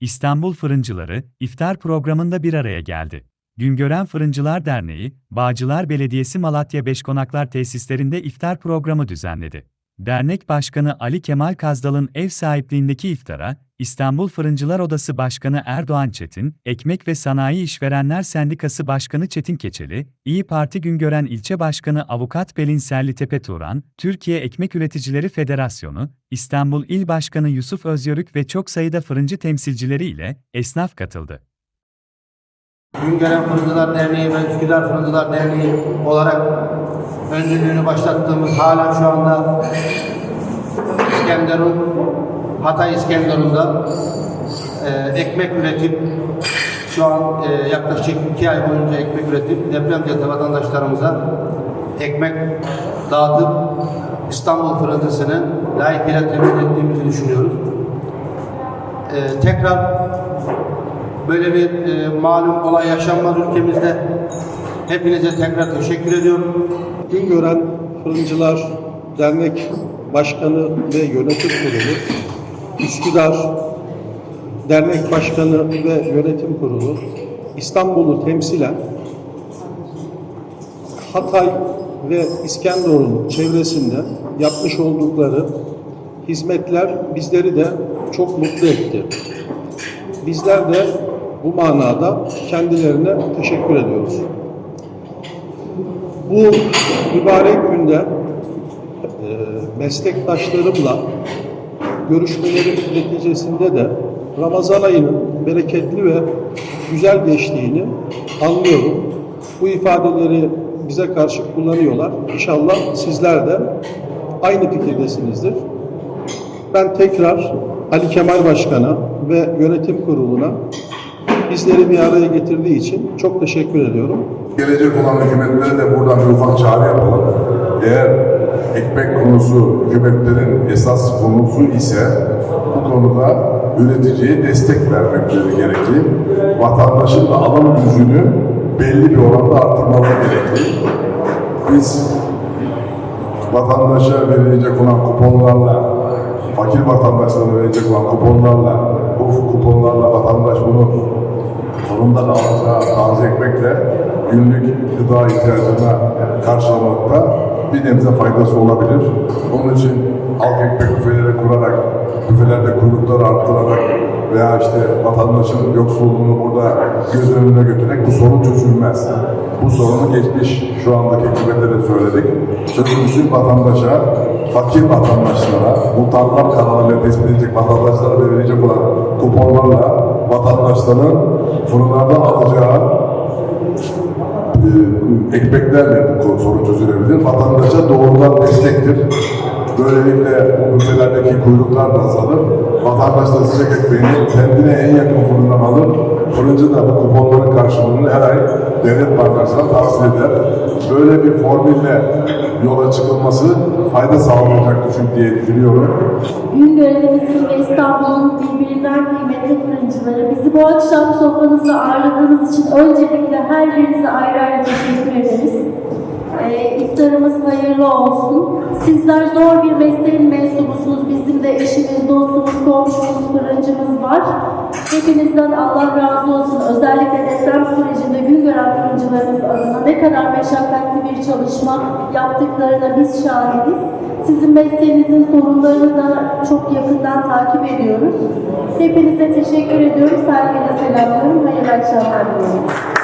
İstanbul Fırıncıları, iftar programında bir araya geldi. Güngören Fırıncılar Derneği, Bağcılar Belediyesi Malatya Beşkonaklar tesislerinde iftar programı düzenledi. Dernek Başkanı Ali Kemal Kazdal'ın ev sahipliğindeki iftara, İstanbul Fırıncılar Odası Başkanı Erdoğan Çetin, Ekmek ve Sanayi İşverenler Sendikası Başkanı Çetin Keçeli, İyi Parti Güngören İlçe Başkanı Avukat Pelin Serlitepe Turan, Türkiye Ekmek Üreticileri Federasyonu, İstanbul İl Başkanı Yusuf Özyörük ve çok sayıda fırıncı temsilcileri ile esnaf katıldı. Güngören Fırıncılar Derneği ve Üsküdar Fırıncılar Derneği olarak öncülüğünü başlattığımız hala şu anda İskenderun, Hatay İskenderun'da e, ekmek üretip şu an e, yaklaşık iki ay boyunca ekmek üretip depremzede vatandaşlarımıza ekmek dağıtıp İstanbul fırıncısını layıkıyla temsil ettiğimizi düşünüyoruz. E, tekrar Böyle bir e, malum olay yaşanmaz ülkemizde. Hepinize tekrar teşekkür ediyorum. Güngören Fırıncılar Dernek Başkanı ve Yönetim Kurulu, Üsküdar Dernek Başkanı ve Yönetim Kurulu, İstanbul'u temsilen Hatay ve İskenderun çevresinde yapmış oldukları hizmetler bizleri de çok mutlu etti. Bizler de bu manada kendilerine teşekkür ediyoruz. Bu mübarek günde e, meslektaşlarımla görüşmelerin neticesinde de Ramazan ayının bereketli ve güzel geçtiğini anlıyorum. Bu ifadeleri bize karşı kullanıyorlar. İnşallah sizler de aynı fikirdesinizdir. Ben tekrar Ali Kemal Başkan'a ve yönetim kuruluna bizleri bir araya getirdiği için çok teşekkür ediyorum. Gelecek olan hükümetlere de buradan bir ufak çağrı yapalım. Eğer ekmek konusu hükümetlerin esas konusu ise bu konuda üreticiye destek vermekleri gerekli. Vatandaşın da alım gücünü belli bir oranda arttırmaları gerekli. Biz vatandaşa verilecek olan kuponlarla, fakir vatandaşlara verilecek olan kuponlarla, bu kuponlarla vatandaş bunu fırından alacağı taze ekmekle günlük gıda ihtiyacına karşılamakta bir nebze faydası olabilir. Onun için halk ekmek büfeleri kurarak, büfelerde kuyrukları arttırarak veya işte vatandaşın yoksulluğunu burada göz önüne götürerek bu sorun çözülmez. Bu sorunu geçmiş şu andaki hükümetlere söyledik. Çözülmüşün vatandaşa, fakir vatandaşlara, muhtarlar kanalıyla tespit edilecek vatandaşlara verilecek olan kuponlarla vatandaşların fırınlardan alacağı e, ekmeklerle bu sorun çözülebilir. Vatandaşa doğrudan destektir. Böylelikle bu büfelerdeki kuyruklar da azalır. Vatandaş da sıcak ekmeğini kendine en yakın fırından alır. Fırıncı da bu kuponların karşılığını her ay devlet bankasına tahsil eder. Böyle bir formülle yola çıkılması fayda sağlayacaktır diye düşünüyorum. Güngören'imizin ve İstanbul'un birbirinden bu akşam sofranızda ağırladığınız için öncelikle her birinize ayrı ayrı teşekkür ederiz. Ee, iftarımız hayırlı olsun. Sizler zor bir mesleğin mensubusunuz. Bizim de eşimiz, dostumuz, komşumuz, fırıncımız var. Hepinizden Allah razı olsun. Özellikle deprem sürecinde Güngören fırıncılarımız adına ne kadar meşakkatli bir çalışma yaptıklarına biz şahidiz. Sizin mesleğinizin sorunlarını da çok yakından takip ediyoruz. Hepinize teşekkür ediyorum. Saygıyla selamlıyorum. Hayırlı akşamlar diliyorum.